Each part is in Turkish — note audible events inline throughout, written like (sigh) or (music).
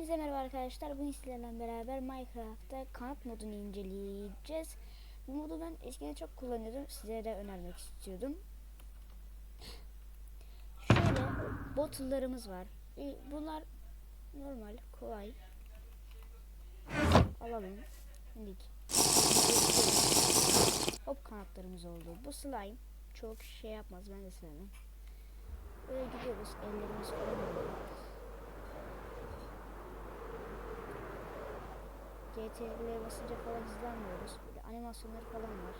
Hepinize merhaba arkadaşlar. Bugün sizlerle beraber Minecraft'ta kanat modunu inceleyeceğiz. Bu modu ben eskiden çok kullanıyordum. Size de önermek istiyordum. Şöyle bottle'larımız var. E, Bunlar normal, kolay. Alalım. İndik. Hop kanatlarımız oldu. Bu slime çok şey yapmaz. Ben de sevmem. Böyle gidiyoruz. Ellerimiz falan GTRL'ye basınca falan hızlanmıyoruz. Böyle animasyonları falan var.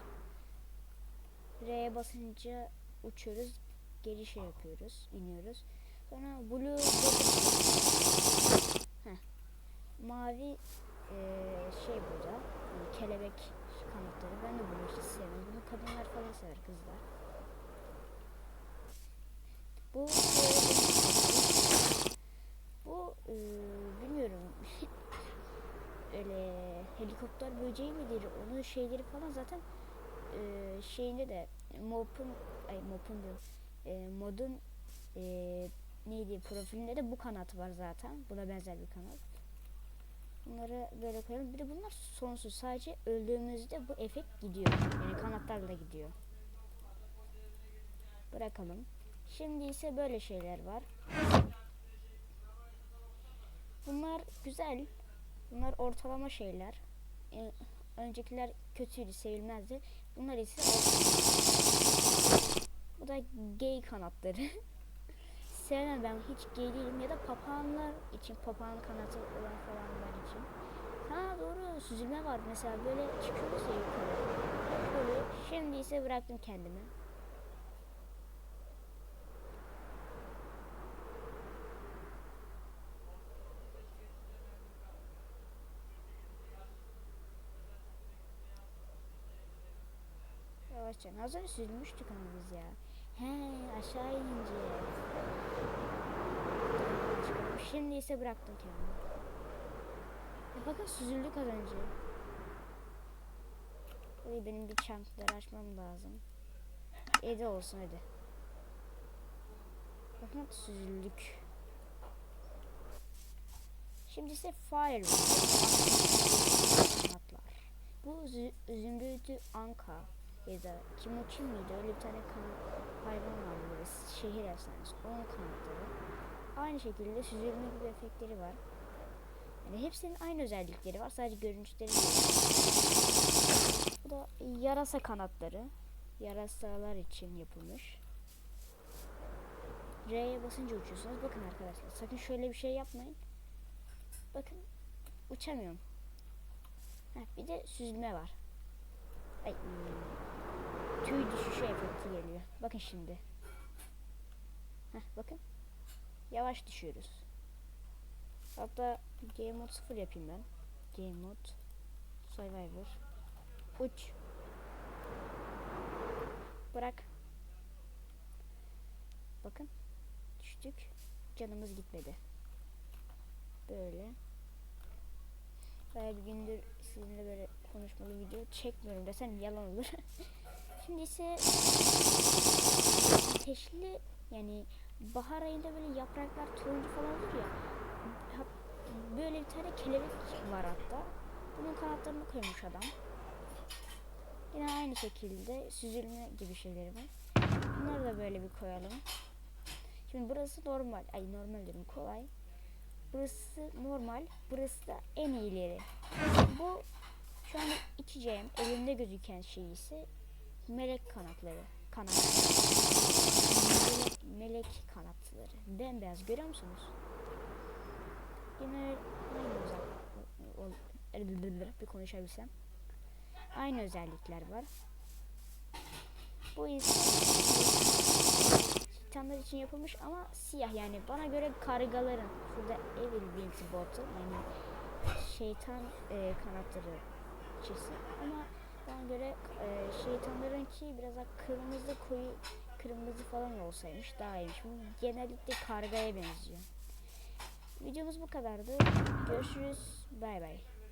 R'ye basınca uçuyoruz. Geri şey yapıyoruz. iniyoruz. Sonra blue. Mavi eee, şey burada. Yani kelebek kanatları. Ben de bunu hiç sevmem. Bunu kadınlar falan sever kızlar. Bu bu öyle helikopter böceği midir onun şeyleri falan zaten eee, şeyinde de mop'un ay mop'un diyorum eee, modun eee, neydi profilinde de bu kanat var zaten buna benzer bir kanat. Bunları böyle koyalım. Bir de bunlar sonsuz sadece öldüğümüzde bu efekt gidiyor. Yani kanatlarla gidiyor. Bırakalım. Şimdi ise böyle şeyler var. Bunlar güzel Bunlar ortalama şeyler. Ee, öncekiler kötüydü, sevilmezdi. Bunlar ise. Bu da gay kanatları. (laughs) Sevmem ben hiç gay değilim ya da papağanlar için papağan kanatı olan falanlar için. Ha doğru süzülme var mesela böyle çıkıyoruz ya yukarı. Böyle şimdi ise bıraktım kendimi. Yavaşça. Az önce süzülmüştük ama biz ya. He aşağı inince. Şimdi ise bıraktım kendimi. Ya bakın süzüldük az önce. Uy, benim bir çankları açmam lazım. Ede olsun hadi. Bakın süzüldük. Şimdi ise fire. Bu zü- zümrütü anka ya da kimochi miydi? Öyle bir tane kan hayvan var böyle şehir efsanesi. Onun kanatları. Aynı şekilde süzülme gibi efektleri var. Yani hepsinin aynı özellikleri var. Sadece görünüşleri bu da yarasa kanatları. Yarasalar için yapılmış. R'ye basınca uçuyorsunuz. Bakın arkadaşlar sakın şöyle bir şey yapmayın. Bakın uçamıyorum. Heh, bir de süzülme var Ay, tüy düşüşü efekti geliyor. Bakın şimdi. Heh, bakın. Yavaş düşüyoruz. Hatta game mode 0 yapayım ben. Game mode Survivor. Uç. Bırak. Bakın. Düştük. Canımız gitmedi. Böyle. Bayağı bir gündür sizinle böyle konuşmalı video çekmiyorum desem yalan olur. (laughs) Şimdi ise ateşli yani bahar ayında böyle yapraklar turuncu falan olur ya. Böyle bir tane kelebek var hatta. Bunun kanatlarını koymuş adam. Yine aynı şekilde süzülme gibi şeyleri var. Bunları da böyle bir koyalım. Şimdi burası normal. Ay normal dedim kolay. Burası normal. Burası da en iyileri. Bu şu an içeceğim elimde gözüken şey ise melek kanatları. Kanat. Melek, melek kanatları. Bembeyaz görüyor musunuz? Yine aynı uzak. Bir konuşabilsem. Aynı özellikler var. Bu ise şeytanlar için yapılmış ama siyah yani bana göre kargaların şurada Evil Wings botu yani şeytan e, kanatları çizsi ama bana göre e, şeytanların ki biraz daha kırmızı koyu kırmızı falan olsaymış daha iyiymiş. Bu genellikle kargaya benziyor. Videomuz bu kadardı. Görüşürüz. Bay bay.